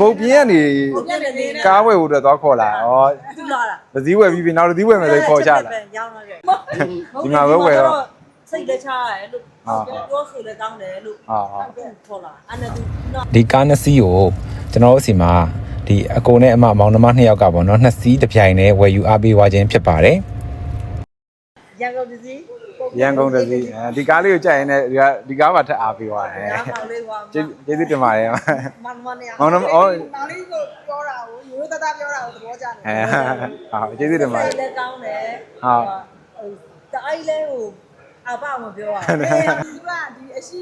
ဘုတ်ပြင်းကနေကားဝယ်ဖို့အတွက်သွားခေါ်လာဩသူလာတာသတိဝယ်ပြီးပြီနောက်သတိဝယ်မယ်ဆိုခေါ်ချလာရောင်းလာခဲ့ဒီမှာပဲဝယ်တော့စိတ်လက်ချရတယ်လို့ဟာပြောဆိုလည်းကောင်းတယ်လို့ဟာဟာခေါ်လာအဲ့နဲ့သူတော့ဒီကားနှစ်စီးကိုကျွန်တော်တို့စီမှာဒီအကိုနဲ့အမမောင်နှမနှစ်ယောက်ကပေါ့နော်နှစ်စီးတစ်ပြိုင်နဲ့ဝယ်ယူအားပေးသွားခြင်းဖြစ်ပါတယ်ရန်ကုန်ပြည် ရန်ကုန်တစီအဲဒီကားလေးကိုကြိုက်ရင်လည်းဒီကဒီကားပါထက်အားပေးသွားတယ်ညာမောင်လေးကကျေးကျေးဇူးတင်ပါတယ်မန်မနေမောင်နှမဩမောင်လေးကိုပြောတာကိုရိုးသားသားပြောတာကိုသဘောကျတယ်အဲဟာကျေးဇူးတင်ပါတယ်လည်းကောင်းတယ်ဟာတိုင်းလဲဟိုအပမပြောရအဲသူကဒီအရှိ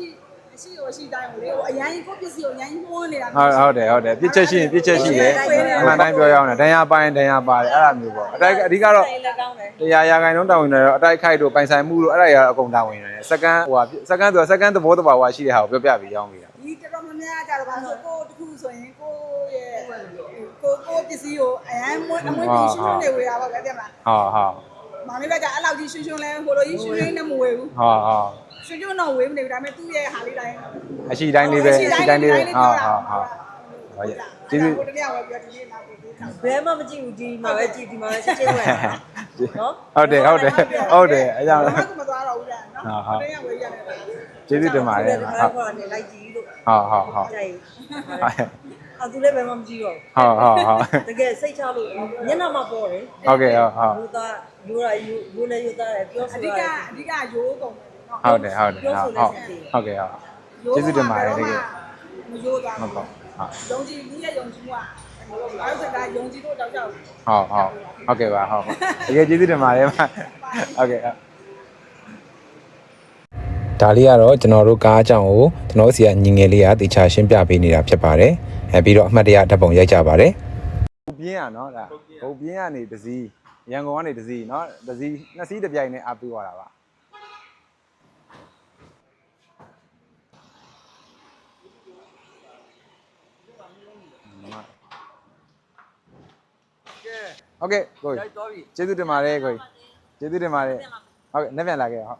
အရှိကိုအရှိတိုင်းကိုလေဟိုအရန်ကြီးကိုပစ္စည်းကိုအရန်ကြီးမှုန်းနေတာဟုတ်ဟုတ်တယ်ဟုတ်တယ်ပြစ်ချက်ရှိရင်ပြစ်ချက်ရှိတယ်အမှန်တိုင်းပြောရအောင်တယ်ဒဏ်ရာပိုင်းဒဏ်ရာပါတယ်အဲ့လိုမျိုးပေါ့အတိုက်အဓိကတော့တိုင်းလည်းကောင်းတယ်တရားရာခိုင်နှုန်းတာဝန်တွေတော့အတိုက်ခိုက်တို့ပိုင်ဆိုင်မှုတို့အဲ့ဒါတွေကတော့အကုန်တာဝန်ရတယ်စက္ကန့်ဟိုဟာစက္ကန့်ဆိုစက္ကန့်သဘောတဘာဝရှိတဲ့ဟာကိုပြောပြပြီးရောင်းပြီးတာဒီတော်တော်များများကြတော့ဘာလို့ကိုတခုဆိုရင်ကိုရဲ့ကိုကိုပစ္စည်းကိုအရန်မွန်းအမွန်းကြီးရှင်းရှင်းနေဝေတာပါပဲတဲ့မလားဟာဟာမောင်လေးကကြအဲ့လောက်ကြီးရှင်းရှင်းလဲဟိုလိုကြီးရှင်းရှင်းနဲ့မဝေဘူးဟာဟာ ရှင်းရှင်းတော့ဝေမနေဘူးဒါပေမဲ့သူ့ရဲ့ဟာလေးတိုင်းအရှိတိုင်းလေးပဲအရှိတိုင်းလေးပဲဟာဟာဟာဟုတ်ရဲ့ကျေးဇူးကိုတည်းကဝယ်ပြောဒီနေ့နောက်ပြီးသေးတာဘဲမှမကြည့်ဘူးဒီမှာပဲကြည့်ဒီမှာပဲချက်ချင်းဝင်နော်ဟုတ်တယ်ဟုတ်တယ်ဟုတ်တယ်အကြောင်းဘာမှမသွားတော့ဘူးလားနော်တည်းကဝယ်ရတယ်ကျေးဇူးတင်ပါတယ်ဒီဟုတ်မှာခေါ်နေလိုက်ကြည့်လို့ဟုတ်ဟုတ်ဟုတ်ကြိုက်အသူလည်းဘယ်မှမကြည့်တော့ဟုတ်ဟုတ်ဟုတ်တကယ်စိတ်ချလို့ညနာမှာပေါ်တယ်ဟုတ်ကဲ့ဟုတ်ဟုတ်ယူသားယူရယူယူလည်းယူသားတယ်ပြောအဆိုဓိရကအဓိကရိုးကုန်တယ်နော် ဟုတ်တယ်ဟုတ်တယ်ဟုတ်ဟုတ်ဟုတ်ကဲ့ဟုတ်ကျေးဇူးတင်ပါတယ်တကယ် မရိုးသွား ဟုတ်ကောဟုတ် ယုံကြည်လူရဲ့ယုံကြည်မှုကအဲ့ဒါကယုံကြည်ဖို့တောက်ကြောက် ဟုတ်ဟုတ်ဟုတ်ကဲ့ပါဟုတ်တကယ်ကျေးဇူးတင်ပါတယ်ဟုတ်ကဲ့ ဒါလေးကတော့ကျွန်တော်တို့ကားအကြောင်းကိုကျွန်တော်တို့စီကညီငယ်လေးကတေချာရှင်းပြပေးနေတာဖြစ်ပါတယ်အဲပြီးတော့အမှတ်တရဓာတ်ပုံရိုက်ကြပါတယ် ဘုတ်ပြင်းอ่ะเนาะဒါဘုတ်ပြင်းကနေတစည်းရန်ကုန်ကနေတစည်းเนาะတစည်းနှစ်စီးတစ်ပြိုင်နဲ့အားပေးသွားတာပါ โอเคကိုကျေးဇူးတင်ပါတယ်ကိုကျေးဇူးတင်ပါတယ်ဟုတ်ကဲ့နေ့ပြန်လာခဲ့ဟုတ်